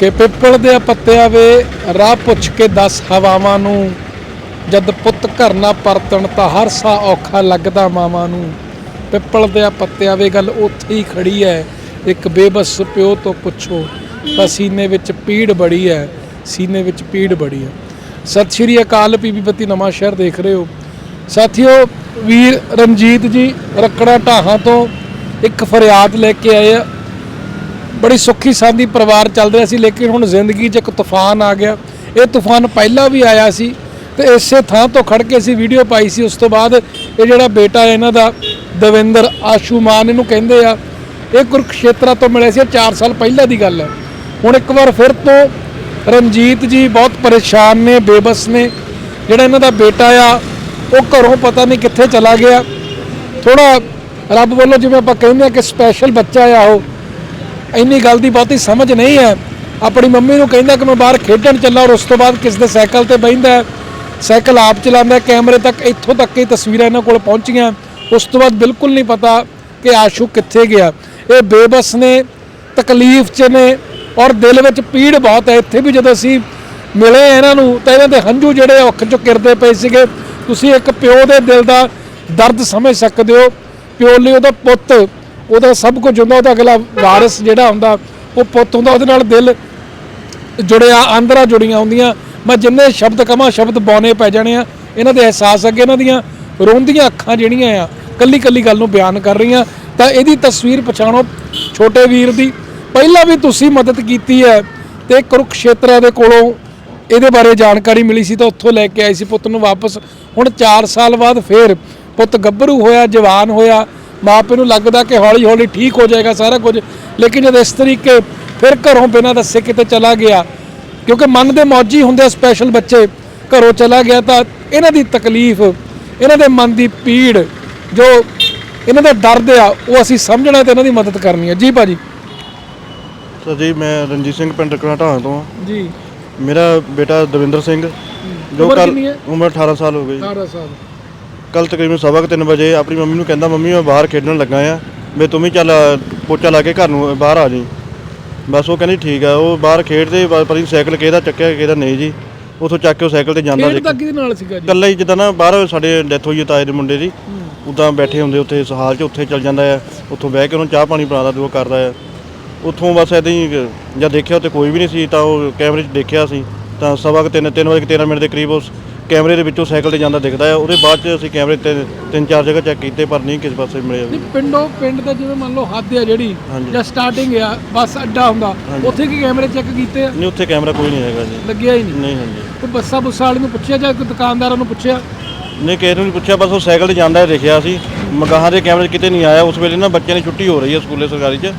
ਕਿ ਪਿੱਪਲ ਦੇ ਪੱਤਿਆਂ ਵੇ ਰਾਹ ਪੁੱਛ ਕੇ ਦਸ ਹਵਾਵਾਂ ਨੂੰ, ਜਦ ਪੁੱਤ ਘਰ ਨਾ ਪਰਤਣ ਤਾਂ ਹਰ ਸਾ ਔਖਾ ਲੱਗਦਾ ਮਾਵਾਂ ਨੂੰ। ਪਿੱਪਲ ਦੇ ਪੱਤਿਆਂ ਵੇ ਗੱਲ ਉੱਥੇ ਹੀ ਖੜੀ ਹੈ ਇੱਕ ਬੇਬਸ ਪਿਓ ਤੋਂ ਪੁੱਛੋ, ਤਾਂ ਸੀਨੇ ਵਿੱਚ ਪੀੜ ਬੜੀ ਹੈ ਸੀਨੇ ਵਿੱਚ ਪੀੜ ਬੜੀ ਹੈ ਸਤਿ ਸ਼੍ਰੀ ਅਕਾਲ ਪੀਪੀ ਬੱਤੀ ਨਵਾਂ ਸ਼ਹਿਰ ਦੇਖ ਰਹੇ ਹੋ। ਸਾਥੀਓ, ਵੀਰ ਰਣਜੀਤ ਜੀ ਰੱਕੜਾ ਢਾਹਾਂ ਤੋਂ ਇੱਕ ਫਰਿਆਦ ਲੈ ਕੇ ਆਏ ਆ। ਬੜੀ ਸੁੱਖੀ ਸਾਂਦੀ ਪਰਿਵਾਰ ਚੱਲ ਰਿਹਾ ਸੀ, ਲੇਕਿਨ ਹੁਣ ਜ਼ਿੰਦਗੀ 'ਚ ਇੱਕ ਤੂਫਾਨ ਆ ਗਿਆ। ਇਹ ਤੂਫਾਨ ਪਹਿਲਾਂ ਵੀ ਆਇਆ ਸੀ ਤੇ ਇਸੇ ਥਾਂ ਤੋਂ ਖੜ ਕੇ ਅਸੀਂ ਵੀਡੀਓ ਪਾਈ ਸੀ। ਉਸ ਤੋਂ ਬਾਅਦ ਇਹ ਜਿਹੜਾ ਬੇਟਾ ਹੈ, ਇਹਨਾਂ ਦਾ ਦਵਿੰਦਰ ਆਸ਼ੂਮਾਨ ਇਹਨੂੰ ਕਹਿੰਦੇ ਆ, ਇਹ ਕੁਰਕਸ਼ੇਤਰਾ ਤੋਂ ਮਿਲਿਆ ਸੀ। 4 ਸਾਲ ਪਹਿਲਾਂ ਦੀ ਗੱਲ ਹੈ। ਹੁਣ ਇੱਕ ਵਾਰ ਫਿਰ ਤੋਂ ਰਣਜੀਤ ਜੀ ਬਹੁਤ ਪਰੇਸ਼ਾਨ ਨੇ, ਬੇਬਸ ਨੇ। ਜਿਹੜਾ ਇਹਨਾਂ ਦਾ ਬੇਟਾ ਆ, ਉਹ ਘਰੋਂ ਪਤਾ ਨਹੀਂ ਕਿੱਥੇ ਚਲਾ ਗਿਆ। ਥੋੜਾ ਰੱਬ ਵੱਲੋਂ ਜਿਵੇਂ ਆਪਾਂ ਕਹਿੰਦੇ ਆ ਕਿ ਸਪੈਸ਼ਲ ਬੱਚਾ ਆ ਉਹ। ਇੰਨੀ ਗੱਲ ਦੀ ਬਹੁਤੀ ਸਮਝ ਨਹੀਂ ਹੈ। ਆਪਣੀ ਮੰਮੀ ਨੂੰ ਕਹਿੰਦਾ ਕਿ ਮੈਂ ਬਾਹਰ ਖੇਡਣ ਚੱਲਾ ਔਰ ਉਸ ਤੋਂ ਬਾਅਦ ਕਿਸ ਦੇ ਸਾਈਕਲ ਤੇ ਬਹਿੰਦਾ ਸਾਈਕਲ ਆਪ ਚਲਾਉਂਦਾ ਕੈਮਰੇ ਤੱਕ ਇੱਥੋਂ ਤੱਕ ਇਹ ਤਸਵੀਰਾਂ ਇਹਨਾਂ ਕੋਲ ਪਹੁੰਚੀਆਂ। ਉਸ ਤੋਂ ਬਾਅਦ ਬਿਲਕੁਲ ਨਹੀਂ ਪਤਾ ਕਿ ਆਸ਼ੂ ਕਿੱਥੇ ਗਿਆ। ਇਹ ਬੇਬਸ ਨੇ, ਤਕਲੀਫ 'ਚ ਨੇ ਔਰ ਦਿਲ ਵਿੱਚ ਪੀੜ ਬਹੁਤ ਹੈ। ਇੱਥੇ ਵੀ ਜਦੋਂ ਅਸੀਂ ਮਿਲੇ ਇਹਨਾਂ ਨੂੰ ਤਾਂ ਇਹਨਾਂ ਦੇ ਹੰਝੂ ਜਿਹੜੇ ਅੱਖ 'ਚੋਂ ਕਿਰਦੇ ਪਏ ਸੀਗੇ। ਤੁਸੀਂ ਇੱਕ ਪਿਓ ਦੇ ਦਿਲ ਦਾ ਦਰਦ ਸਮਝ ਸਕਦੇ ਹੋ। ਪਿਓ ਲਈ ਉਹਦਾ ਪੁੱਤ ਉਹਦਾ ਸਭ ਕੁਝ ਹੁੰਦਾ, ਉਹਦਾ ਅਗਲਾ ਵਾਰਿਸ ਜਿਹੜਾ ਹੁੰਦਾ, ਉਹ ਪੁੱਤ ਹੁੰਦਾ, ਉਹਦੇ ਨਾਲ ਦਿਲ ਜੁੜਿਆ, ਆਂਦਰਾ ਜੁੜੀਆਂ ਹੁੰਦੀਆਂ। ਮੈਂ ਜਿੰਨੇ ਸ਼ਬਦ ਕਵਾਂ, ਸ਼ਬਦ ਬੌਨੇ ਪੈ ਜਾਣੇ ਆ। ਇਹਨਾਂ ਦੇ ਅਹਿਸਾਸ ਅੱਗੇ ਇਹਨਾਂ ਦੀਆਂ ਰੋਂਦੀਆਂ ਅੱਖਾਂ ਜਿਹੜੀਆਂ ਆ ਕੱਲੀ ਕੱਲੀ ਗੱਲ ਨੂੰ ਬਿਆਨ ਕਰ ਰਹੀਆਂ। ਤਾਂ ਇਹਦੀ ਤਸਵੀਰ ਪਛਾਣੋ ਛੋਟੇ ਵੀਰ ਦੀ। ਪਹਿਲਾਂ ਵੀ ਤੁਸੀਂ ਮਦਦ ਕੀਤੀ ਹੈ ਤੇ ਕੁਰੂਕਸ਼ੇਤਰਾ ਦੇ ਕੋਲੋਂ ਇਹਦੇ ਬਾਰੇ ਜਾਣਕਾਰੀ ਮਿਲੀ ਸੀ ਤਾਂ ਉੱਥੋਂ ਲੈ ਕੇ ਆਏ ਸੀ ਪੁੱਤ ਨੂੰ ਵਾਪਸ। ਹੁਣ 4 ਸਾਲ ਬਾਅਦ ਫੇਰ ਪੁੱਤ ਗੱਭਰੂ ਹੋਇਆ, ਜਵਾਨ ਹੋਇਆ। ਮਾਪੇ ਨੂੰ ਲੱਗਦਾ ਕਿ ਹੌਲੀ ਹੌਲੀ ਠੀਕ ਹੋ ਜਾਏਗਾ ਸਾਰਾ ਕੁਝ। ਲੇਕਿਨ ਜਦ ਇਸ ਤਰੀਕੇ ਫਿਰ ਘਰੋਂ ਬਿਨਾਂ ਦੱਸੇ ਕਿਤੇ ਚਲਾ ਗਿਆ ਕਿਉਂਕਿ ਮਨ ਦੇ ਮੌਜੀ ਹੁੰਦੇ ਸਪੈਸ਼ਲ ਬੱਚੇ ਘਰੋਂ ਚਲਾ ਗਿਆ ਤਾਂ ਇਹਨਾਂ ਦੀ ਤਕਲੀਫ ਇਹਨਾਂ ਦੇ ਮਨ ਦੀ ਪੀੜ ਜੋ ਇਹਨਾਂ ਦਾ ਦਰਦ ਆ ਉਹ ਅਸੀਂ ਸਮਝਣਾ ਤੇ ਇਹਨਾਂ ਦੀ ਮਦਦ ਕਰਨੀ ਹੈ ਜੀ ਭਾਜੀ। ਸਰ ਜੀ ਮੈਂ ਰਣਜੀਤ ਸਿੰਘ ਪਿੰਡ ਕਨਾਟਾਂ ਤੋਂ ਹਾਂ। ਜੀ। ਮੇਰਾ ਬੇਟਾ ਦਵਿੰਦਰ ਸਿੰਘ ਜੋ ਕੱਲ? ਉਮਰ 18 ਸਾਲ ਹੋ ਗਈ 18 ਸਾਲ। ਕੱਲ ਤਕਰੀਬਨ ਸਵਾ ਕੁ ਤਿੰਨ ਵਜੇ ਆਪਣੀ ਮੰਮੀ ਨੂੰ ਕਹਿੰਦਾ ਮੰਮੀ ਮੈਂ ਬਾਹਰ ਖੇਡਣ ਲੱਗਾ ਆ ਵੀ ਤੂੰ ਵੀ ਚੱਲ ਪੋਚਾ ਲਾ ਕੇ ਘਰ ਨੂੰ ਬਾਹਰ ਆ ਜਾਈਂ। ਬਸ ਉਹ ਕਹਿੰਦੀ ਠੀਕ ਆ। ਉਹ ਬਾਹਰ ਖੇਡਦੇ ਬ- ਪਤਾ ਨਹੀਂ ਸਾਈਕਲ ਕਿਹਦਾ ਚੱਕਿਆ ਕਿਹਦਾ ਨਹੀਂ ਜੀ। ਉਥੋਂ ਚੱਕ ਕੇ ਉਹ ਸਾਈਕਲ ਤੇ ਜਾਂਦਾ ਖੇਡ ਦੇਖ ਤਾਂ ਕਿਹਦੇ ਨਾਲ ਸੀਗਾ ਜੀ? ਇਕੱਲਾ ਹੀ ਜਿੱਦਾਂ ਨਾ ਬਾਹਰ ਸਾਡੇ ਡੈਥ ਹੋਈ ਹੈ ਤਾਏ ਦੇ ਮੁੰਡੇ ਦੀ। ਉਦਾਂ ਬੈਠੇ ਹੁੰਦੇ ਉੱਥੇ ਇਸ ਹਾਲ 'ਚ ਉੱਥੇ ਚੱਲ ਜਾਂਦਾ ਆ। ਉੱਥੋਂ ਬਹਿ ਕੇ ਉਹਨੂੰ ਚਾਹ ਪਾਣੀ ਪਿਲਾਦਾ ਦੋ ਕਰਦਾ ਆ। ਉੱਥੋਂ ਬਸ ਏਦਾਂ ਹੀ ਜਦ ਦੇਖਿਆ ਉੱਥੇ ਕੋਈ ਵੀ ਨਹੀਂ ਸੀ ਤਾਂ ਉਹ ਕੈਮਰੇ 'ਚ ਦੇਖਿਆ ਸੀ। ਤਾਂ ਸਵਾ ਕੁ ਤਿੰਨ ਤਿੰਨ ਵਜੇ 13 ਮਿੰਟ ਦੇ ਕਰੀਬ ਉਸ ਕੈਮਰੇ ਦੇ ਵਿੱਚੋਂ ਸਾਈਕਲ ਤੇ ਜਾਂਦਾ ਦਿਖਦਾ ਆ ਉਹਦੇ ਬਾਅਦ 'ਚ ਅਸੀਂ ਕੈਮਰੇ ਤੇ ਤਿੰਨ ਚਾਰ ਜਗ੍ਹਾ ਚੈੱਕ ਕੀਤੇ ਪਰ ਨਹੀਂ ਕਿਸੇ ਪਾਸੇ ਮਿਲਿਆ ਨਹੀਂ ਪਿੰਡੋਂ ਪਿੰਡ ਦਾ ਜਿਵੇਂ ਮੰਨ ਲਓ ਹੱਦ ਆ ਜਿਹੜੀ ਹਾਂਜੀ। ਜਾਂ ਸਟਾਰਟਿੰਗ ਆ ਬੱਸ ਅੱਡਾ ਹੁੰਦਾ। ਉੱਥੇ ਕੀ ਕੈਮਰੇ ਚੈੱਕ ਕੀਤੇ ਆ? ਨਹੀਂ ਉੱਥੇ ਕੈਮਰਾ ਕੋਈ ਨਹੀਂ ਹੈਗਾ ਜੀ। ਲੱਗਿਆ ਹੀ ਨਹੀਂ। ਨਹੀਂ ਹਾਂਜੀ। ਕੋਈ ਬੱਸਾਂ ਬੁੱਸਾਂ ਵਾਲੇ ਨੂੰ ਪੁੱਛਿਆ ਜਾਂ ਕੋਈ ਦੁਕਾਨਦਾਰਾਂ ਨੂੰ ਪੁੱਛਿਆ? ਨਹੀਂ ਕਿਸੇ ਨੂੰ ਨਹੀਂ ਪੁੱਛਿਆ ਬਸ ਉਹ ਸਾਈਕਲ ਤੇ ਜਾਂਦਾ ਦੇਖਿਆ ਸੀ। ਮਗਾਹਾਂ ਦੇ ਕੈਮਰੇ 'ਚ ਕਿਤੇ ਨਹੀਂ ਆਇਆ ਉਸ ਵੇਲੇ ਨਾ ਬੱਚਿਆਂ ਦੀ ਛੁੱਟੀ ਹੋ ਰਹੀ ਹੈ ਸਕੂਲੇ ਸਰਕਾਰੀ 'ਚ।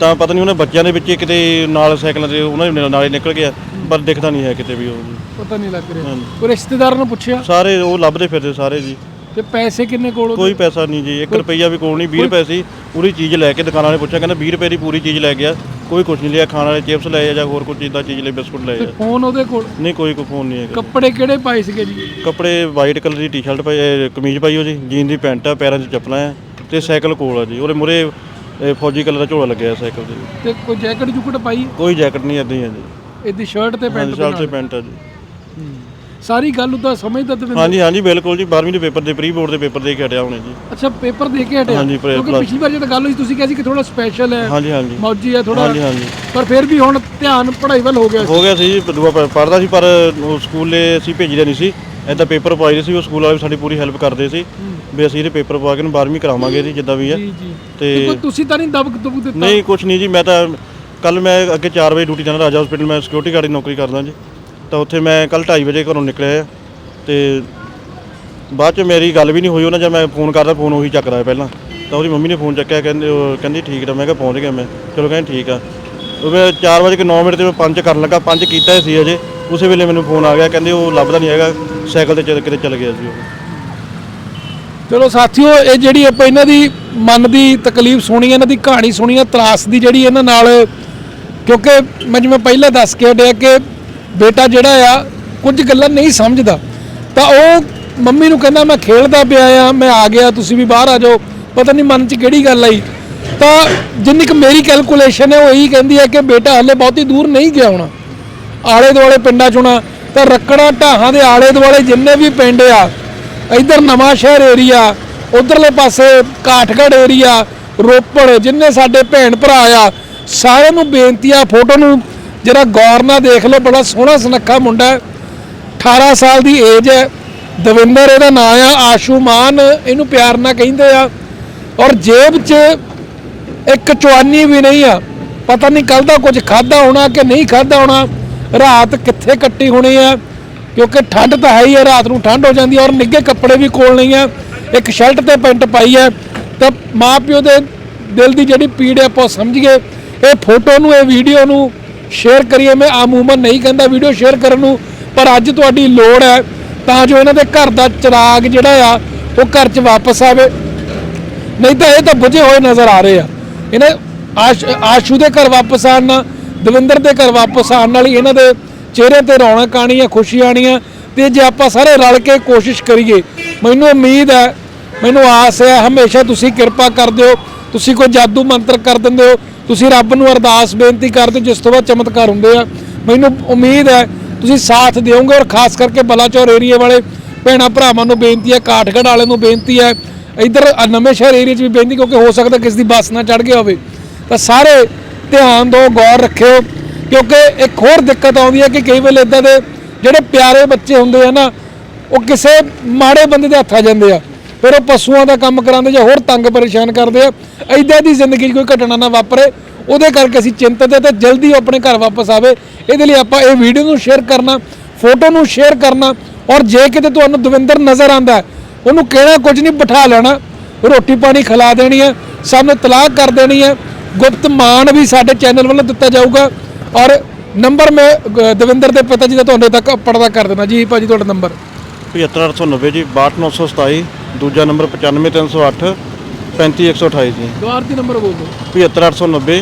ਤਾਂ ਪਤਾ ਨਹੀਂ ਉਹਨੇ ਬੱਚਿਆਂ ਦੇ ਵਿੱਚ ਹੀ ਕਿਤੇ ਨਾਲ ਸਾਈਕਲਾਂ ਤੇ ਉਹਨਾਂ ਦੇ ਨਾਲੇ ਨਿਕਲ ਗਿਆ ਪਰ ਦਿਖਦਾ ਨਹੀਂ ਹੈ ਕਿਤੇ ਵੀ ਉਹ। ਪਤਾ ਨਹੀਂ ਲੱਗ ਰਿਹਾ। ਕੋਈ ਰਿਸ਼ਤੇਦਾਰਾਂ ਨੂੰ ਪੁੱਛਿਆ? ਸਾਰੇ ਉਹ ਲੱਭਦੇ ਫਿਰਦੇ ਸਾਰੇ ਜੀ। ਤੇ ਪੈਸੇ ਕਿੰਨੇ ਕੋਲ? ਕੋਈ ਪੈਸਾ ਨਹੀਂ ਜੀ 1 ਰੁਪਈਆ ਵੀ ਕੋਲ ਨਹੀਂ 20 ਰੁਪਏ ਸੀ ਪੂਰੀ ਚੀਜ਼ ਲੈ ਕੇ ਦੁਕਾਨ ਵਾਲੇ ਪੁੱਛਿਆ ਕਹਿੰਦਾ 20 ਰੁਪਏ ਦੀ ਪੂਰੀ ਚੀਜ਼ ਲੈ ਗਿਆ ਕੋਈ ਕੁਝ ਨਹੀਂ ਲਿਆ ਖਾਣ ਵਾਲੇ ਚਿਪਸ ਲਏ ਜਾਂ ਹੋਰ ਕੋਈ ਚੀਜ਼ ਦਾ ਚੀਜ਼ ਲਈ ਬਿਸਕੁਟ ਲਏ ਤੇ ਫੋਨ ਉਹਦੇ ਕੋਲ? ਨਹੀਂ ਕੋਈ ਕੋਈ ਫੋਨ ਨਹੀਂ ਹੈਗਾ ਕੱਪੜੇ ਕਿਹੜੇ ਪਾਏ ਸੀਗੇ ਜੀ? ਕੱਪੜੇ ਵਾਈਟ ਕਲਰ ਦੀ ਟੀ-ਸ਼ਰਟ ਪਾਈ ਕਮੀਜ਼ ਪਾਈ ਹੋ ਜੀ ਜੀਨ ਦੀ ਪੈਂਟ ਆ ਪੈਰਾਂ 'ਚ ਚੱਪਲਾਂ ਆ ਤੇ ਸਾਈਕਲ ਕੋਲ ਆ ਜੀ। ਉਹਦੇ ਮੁਰੇ ਫੌਜੀ ਕਲਰ ਦਾ ਝੋਲਾ ਲੱਗਿਆ ਸਾਈਕਲ ਤੇ। ਤੇ ਕੋਈ ਜੈਕਟ ਜੁਕਟ ਪਾਈ? ਕੋਈ ਜੈਕਟ ਨਹੀਂ ਏਦਾਂ ਹੀ ਆ ਜੀ। ਇਹਦੀ ਸ਼ਰਟ ਤੇ ਪੈਂਟ ਹਾਂਜੀ ਦੇ ਸ਼ਰਟ ਤੇ ਪੈਂਟ ਆ ਜੀ। ਸਾਰੀ ਗੱਲ ਉਹਦਾ ਸਮਝਦਾ ਫਿਰ- ਹਾਂਜੀ ਹਾਂਜੀ ਬਿਲਕੁਲ ਜੀ 12ਵੀਂ ਦੇ ਪੇਪਰ ਦੇ ਪ੍ਰੀ ਬੋਰਡ ਦੇ ਪੇਪਰ ਦੇ ਕੇ ਹਟਿਆ ਹੁਣੇ ਜੀ। ਅੱਛਾ ਪੇਪਰ ਦੇ ਕੇ ਹਟਿਆ? ਹਾਂਜੀ, ਕਿਉਂਕਿ plus- ਪਿਛਲੀ ਵਾਰ ਜਦੋਂ ਗੱਲ ਹੋਈ ਤੁਸੀਂ ਕਿਹਾ ਸੀ ਕਿ ਥੋੜਾ ਸਪੈਸ਼ਲ ਹੈ ਹਾਂਜੀ ਹਾਂਜੀ। ਮੌਜੀ ਹੈ ਥੋੜਾ ਹਾਂਜੀ ਹਾਂਜੀ। ਪਰ ਫਿਰ ਵੀ ਹੁਣ ਧਿਆਨ ਪੜ੍ਹਾਈ ਵੱਲ ਹੋ ਗਿਆ ਹੋ ਗਿਆ ਸੀ ਜੀ ਦੁਆ ਪੜਦਾ ਸੀ ਪਰ ਉਹ ਸਕੂਲੇ ਅਸੀਂ ਭੇਜਦੇ ਨਹੀਂ ਸੀ। ਐਦਾਂ ਪੇਪਰ ਪਾਈਦੇ ਸੀ ਉਹ ਸਕੂਲ ਵਾਲੇ ਸਾਡੀ ਪੂਰੀ ਹੈਲਪ ਕਰਦੇ ਸੀ। ਵੀ ਅਸੀਂ ਇਹਦੇ ਪੇਪਰ ਪਵਾ ਕੇ ਨੂੰ 12ਵੀਂ ਕਰਾਵਾਂਗੇ ਜੀ ਜਿੱਦਾਂ ਵੀ ਹੈ। ਜੀ ਜੀ। ਤੇ ਕੋਈ ਤੁਸੀਂ ਤਾਂ ਨਹੀਂ ਦਬਕ ਦੁਬਕ ਦਿੱਤਾ। ਨਹੀਂ ਕੁਝ ਨਹੀਂ ਜੀ ਮੈਂ ਤਾਂ ਕੱਲ ਮੈਂ ਅੱਗੇ 4 ਵਜੇ ਡਿਊਟੀ ਜਾਣਾ ਰਾਜਾ ਹਸਪੀਟਲ ਮੈਂ ਸਿਕਿਉਰਿਟੀ ਗਾਰਡ ਦੀ ਨੌਕਰੀ ਕਰਦਾ ਜੀ। ਤਾਂ ਉੱਥੇ ਮੈਂ ਕੱਲ 2:30 ਵਜੇ ਘਰੋਂ ਨਿਕਲਿਆ ਆ। ਤੇ ਬਾਅਦ ਚ ਮੇਰੀ ਗੱਲ ਵੀ ਨਹੀਂ ਹੋਈ ਉਹਨਾਂ ਜਦ ਮੈਂ ਫੋਨ ਕਰਦਾ ਫੋਨ ਉਹੀ ਚੱਕਦਾ ਪਹਿਲਾਂ। ਤਾਂ ਉਹਦੀ ਮੰਮੀ ਨੇ ਫੋਨ ਚੱਕਿਆ ਕਹਿੰਦੇ ਉਹ ਕਹਿੰਦੀ ਠੀਕ ਤਾਂ ਮੈਂ ਕਿਹਾ ਪਹੁੰਚ ਗਿਆ ਮੈਂ। ਚਲੋ ਕਹਿੰਦੇ ਠੀਕ ਆ। ਉਹ ਮੈਂ 4 ਵਜੇ ਕੇ 9 ਮਿੰਟ ਤੇ ਮੈਂ ਪੰਜ ਕਰਨ ਲੱਗਾ ਪੰਜ ਕੀਤਾ ਹੀ ਸੀ ਅਜੇ। ਉਸੇ ਵੇਲੇ ਮੈਨੂੰ ਫੋਨ ਆ ਗਿਆ ਕਹਿੰਦੇ ਉਹ ਲੱਭਦਾ ਨਹੀਂ ਹੈਗਾ ਸਾਈਕਲ ਤੇ ਚੱਲ- ਕਿਤੇ ਚਲ ਗਿਆ ਸੀ ਉਹ। ਚਲੋ ਸਾਥੀਓ, ਇਹ ਜਿਹੜੀ ਆਪਾਂ ਇਹਨਾਂ ਦੀ ਮਨ ਦੀ ਤਕਲੀਫ ਸੁਣੀ, ਇਹਨਾਂ ਦੀ ਕਹਾਣੀ ਸੁਣੀ ਹੈ ਤਰਾਸ ਦੀ ਜਿਹੜੀ ਇਹਨਾਂ ਨਾਲ, ਕਿਉਂਕਿ ਮੈਂ ਜਿਵੇਂ ਪਹਿਲਾਂ ਦੱਸ ਕੇ ਹਟਿਆ ਕਿ ਬੇਟਾ ਜਿਹੜਾ ਆ, ਕੁਝ ਗੱਲਾਂ ਨਹੀਂ ਸਮਝਦਾ। ਤਾਂ ਉਹ ਮੰਮੀ ਨੂੰ ਕਹਿੰਦਾ, ਮੈਂ ਖੇਡਦਾ ਪਿਆ ਆ, ਮੈਂ ਆ ਗਿਆ, ਤੁਸੀਂ ਵੀ ਬਾਹਰ ਆ ਜਾਓ। ਪਤਾ ਨਹੀਂ ਮਨ 'ਚ ਕਿਹੜੀ ਗੱਲ ਆਈ। ਤਾਂ ਜਿੰਨੀ ਕੁ ਮੇਰੀ ਕੈਲਕੂਲੇਸ਼ਨ ਹੈ, ਉਹ ਇਹੀ ਕਹਿੰਦੀ ਹੈ ਕਿ ਬੇਟਾ ਹਲੇ ਬਹੁਤੀ ਦੂਰ ਨਹੀਂ ਗਿਆ ਹੋਣਾ। ਆਲੇ ਦੁਆਲੇ ਪਿੰਡਾਂ ਚੋਂ ਨਾ ਤਾਂ ਰੱਕੜਾ ਢਾਹਾਂ ਦੇ ਆਲੇ ਦੁਆਲੇ ਜਿੰਨੇ ਵੀ ਪਿੰਡ ਆ ਇਧਰ ਨਵਾਂ ਸ਼ਹਿਰ ਏਰੀਆ ਉਧਰਲੇ ਪਾਸੇ ਕਾਠਗੜ੍ਹ ਏਰੀਆ ਰੋਪੜ, ਜਿੰਨੇ ਸਾਡੇ ਭੈਣ ਭਰਾ ਆ, ਸਾਰਿਆਂ ਨੂੰ ਬੇਨਤੀ ਆ, ਫੋਟੋ ਨੂੰ ਜਿਹੜਾ ਗੌਰ ਨਾਲ ਦੇਖ ਲਓ, ਬੜਾ ਸੋਹਣਾ ਸੁਨੱਖਾ ਮੁੰਡਾ ਹੈ। 18 ਸਾਲ ਦੀ ਏਜ ਹੈ। ਦਵਿੰਦਰ ਇਹਦਾ ਨਾਂ ਆ, ਆਸ਼ੂਮਾਨ, ਇਹਨੂੰ ਪਿਆਰ ਨਾਲ ਕਹਿੰਦੇ ਆ। ਔਰ ਜੇਬ 'ਚ ਇੱਕ ਚਵਾਨੀ ਵੀ ਨਹੀਂ ਆ। ਪਤਾ ਨਹੀਂ ਕੱਲ ਦਾ ਕੁਝ ਖਾਦਾ ਹੋਣਾ ਕਿ ਨਹੀਂ ਖਾਦਾ ਹੋਣਾ। ਰਾਤ ਕਿੱਥੇ ਕੱਟੀ ਹੋਣੀ ਆ। ਕਿਉਂਕਿ ਠੰਡ ਤਾਂ ਹੈ ਹੀ ਹੈ, ਰਾਤ ਨੂੰ ਠੰਡ ਹੋ ਜਾਂਦੀ ਹੈ ਔਰ ਨਿੱਗੇ ਕੱਪੜੇ ਵੀ ਕੋਲ ਨਹੀਂ ਆ ਇੱਕ ਸ਼ਰਟ ਤੇ ਪੈਂਟ ਪਾਈ ਹੈ ਤਾਂ ਮਾਪਿਓ ਦੇ ਦਿਲ ਦੀ ਜਿਹੜੀ ਪੀੜ ਹੈ ਆਪਾਂ ਸਮਝੀਏ। ਇਹ ਫੋਟੋ ਨੂੰ, ਇਹ ਵੀਡੀਓ ਨੂੰ ਸ਼ੇਅਰ ਕਰੀਏ। ਮੈਂ ਆਮੂਮਨ ਨਹੀਂ ਕਹਿੰਦਾ ਵੀਡੀਓ ਸ਼ੇਅਰ ਕਰਨ ਨੂੰ, ਪਰ ਅੱਜ ਤੁਹਾਡੀ ਲੋੜ ਹੈ ਤਾਂ ਜੋ ਇਹਨਾਂ ਦੇ ਘਰ ਦਾ ਚਿਰਾਗ ਜਿਹੜਾ ਆ, ਉਹ ਘਰ 'ਚ ਵਾਪਸ ਆਵੇ। ਨਹੀਂ ਤਾਂ ਇਹ ਤਾਂ ਬੁਝੇ ਹੋਏ ਨਜ਼ਰ ਆ ਰਹੇ ਆ। ਇਹਨਾਂ ਆਸ਼, ਆਸ਼ੂ ਦੇ ਘਰ ਵਾਪਸ ਆਉਣ ਨਾਲ, ਦਵਿੰਦਰ ਦੇ ਘਰ ਵਾਪਸ ਆਉਣ ਨਾਲ ਹੀ ਇਹਨਾਂ ਦੇ ਚਿਹਰੇ ਤੇ ਰੌਣਕ ਆਣੀ ਹੈ ਖੁਸ਼ੀ ਆਣੀ ਆ ਤੇ ਜੇ ਆਪਾਂ ਸਾਰੇ ਰਲ ਕੇ ਕੋਸ਼ਿਸ਼ ਕਰੀਏ, ਮੈਨੂੰ ਉਮੀਦ ਹੈ, ਮੈਨੂੰ ਆਸ ਹੈ, ਹਮੇਸ਼ਾ ਤੁਸੀਂ ਕਿਰਪਾ ਕਰਦੇ ਹੋ, ਤੁਸੀਂ ਕੋਈ ਜਾਦੂ ਮੰਤਰ ਕਰ ਦਿੰਦੇ ਹੋ, ਤੁਸੀਂ ਰੱਬ ਨੂੰ ਅਰਦਾਸ ਬੇਨਤੀ ਕਰਦੇ ਹੋ, ਜਿਸ ਤੋਂ ਬਾਅਦ ਚਮਤਕਾਰ ਹੁੰਦੇ ਆ। ਮੈਨੂੰ ਉਮੀਦ ਹੈ, ਤੁਸੀਂ ਸਾਥ ਦਿਓਗੇ ਔਰ ਖਾਸ ਕਰਕੇ ਬਲਾਚੌਰ ਏਰੀਆ ਵਾਲੇ ਭੈਣਾਂ ਭਰਾਵਾਂ ਨੂੰ ਬੇਨਤੀ ਹੈ, ਕਾਠਗੜ੍ਹ ਵਾਲੇ ਨੂੰ ਬੇਨਤੀ ਹੈ, ਇੱਧਰ ਨਵੇਂ ਸ਼ਹਿਰ ਏਰੀਆ 'ਚ ਵੀ ਬੇਨਤੀ ਕਿਉਂਕਿ ਹੋ ਸਕਦਾ ਕਿਸ ਦੀ ਬੱਸ ਨਾ ਚੜ ਗਿਆ ਹੋਵੇ। ਤਾਂ ਸਾਰੇ ਧਿਆਨ ਦਿਓ, ਗੌਰ ਰੱਖਿਓ। ਕਿਉਂਕਿ ਇੱਕ ਹੋਰ ਦਿੱਕਤ ਆਉਂਦੀ ਹੈ ਕਿ ਕਈ ਵੇਲੇ ਇਦਾਂ ਦੇ ਜਿਹੜੇ ਪਿਆਰੇ ਬੱਚੇ ਹੁੰਦੇ ਆ ਨਾ, ਉਹ ਕਿਸੇ ਮਾੜੇ ਬੰਦੇ ਦੇ ਹੱਥ ਆ ਜਾਂਦੇ ਆ। ਫਿਰ ਉਹ ਪਸ਼ੂਆਂ ਦਾ ਕੰਮ ਕਰਾਉਂਦੇ ਜਾਂ ਹੋਰ ਤੰਗ ਪਰੇਸ਼ਾਨ ਕਰਦੇ ਆ। ਐਦਾਂ ਦੀ ਜ਼ਿੰਦਗੀ 'ਚ ਕੋਈ ਘਟਨਾ ਨਾ ਵਾਪਰੇ। ਉਹਦੇ ਕਰਕੇ ਅਸੀਂ ਚਿੰਤਤ ਹਾਂ ਤੇ ਜਲਦੀ ਉਹ ਆਪਣੇ ਘਰ ਵਾਪਸ ਆਵੇ। ਇਹਦੇ ਲਈ ਆਪਾਂ ਇਹ ਵੀਡੀਓ ਨੂੰ ਸ਼ੇਅਰ ਕਰਨਾ, ਫੋਟੋ ਨੂੰ ਸ਼ੇਅਰ ਕਰਨਾ ਔਰ ਜੇ ਕਿਤੇ ਤੁਹਾਨੂੰ ਦਵਿੰਦਰ ਨਜ਼ਰ ਆਂਦਾ ਉਹਨੂੰ ਕਹਿਣਾ ਕੁਝ ਨਹੀਂ ਬਿਠਾ ਲੈਣਾ, ਰੋਟੀ ਪਾਣੀ ਖਿਲਾ ਦੇਣੀ ਹੈ, ਸਭ ਨੂੰ ਤਲਾਕ ਕਰ ਦੇਣੀ ਹੈ। ਗੁਪਤ ਮਾਨ ਵੀ ਸਾਡੇ ਚੈਨਲ ਵੱਲੋਂ ਦਿੱਤਾ ਜਾਊਗਾ। ਔਰ ਨੰਬਰ ਮੈਂ ਦਵਿੰਦਰ ਦੇ ਪਿਤਾ ਜੀ ਦਾ ਤੁਹਾਡੇ ਤੱਕ ਪੜਦਾ ਕਰ ਦੇਣਾ ਜੀ ਭਾਜੀ ਤੁਹਾਡਾ ਨੰਬਰ। 75890 ਜੀ 62927 ਦੂਜਾ ਨੰਬਰ 95308 35128 ਜੀ। ਦੁਆਰ ਦੀ ਨੰਬਰ ਬੋਲ ਦਿਓ। 75890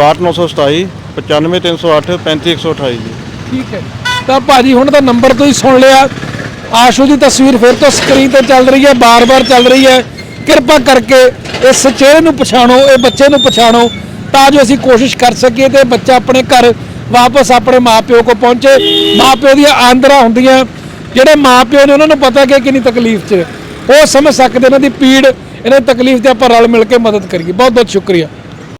62927 95308 35128 ਜੀ। ਠੀਕ ਹੈ। ਤਾਂ ਭਾਜੀ ਹੁਣ ਤਾਂ ਨੰਬਰ ਤੁਸੀਂ ਸੁਣ ਲਿਆ। ਆਸ਼ੂ ਦੀ ਤਸਵੀਰ ਫਿਰ ਤੋਂ ਸਕਰੀਨ ਤੇ ਚੱਲ ਰਹੀ ਹੈ ਬਾਰ-ਬਾਰ ਚੱਲ ਰਹੀ ਹੈ। ਕਿਰਪਾ ਕਰਕੇ ਇਸ ਚਿਹਰੇ ਨੂੰ ਪਛਾਣੋ ਇਹ ਬੱਚੇ ਨੂੰ ਪਛਾਣੋ। ਤਾਂ ਜੋ ਅਸੀਂ ਕੋਸ਼ਿਸ਼ ਕਰ ਸਕੀਏ ਤੇ ਬੱਚਾ ਆਪਣੇ ਘਰ ਵਾਪਸ ਆਪਣੇ ਮਾਪਿਓ ਕੋ ਪਹੁੰਚੇ। ਮਾਪਿਓ ਦੀਆਂ ਆਂਦਰਾਂ ਹੁੰਦੀਆਂ। ਜਿਹੜੇ ਮਾਪਿਓ ਨੇ ਉਹਨਾਂ ਨੂੰ ਪਤਾ ਕਿ ਕਿੰਨੀ ਤਕਲੀਫ 'ਚ। ਉਹ ਸਮਝ ਸਕਦੇ ਇਹਨਾਂ ਦੀ ਪੀੜ, ਇਹਨਾਂ ਦੀ ਤਕਲੀਫ ਤੇ ਆਪਾਂ ਰਲ ਮਿਲ ਕੇ ਮਦਦ ਕਰੀਏ। ਬਹੁਤ ਬਹੁਤ ਸ਼ੁਕਰੀਆ।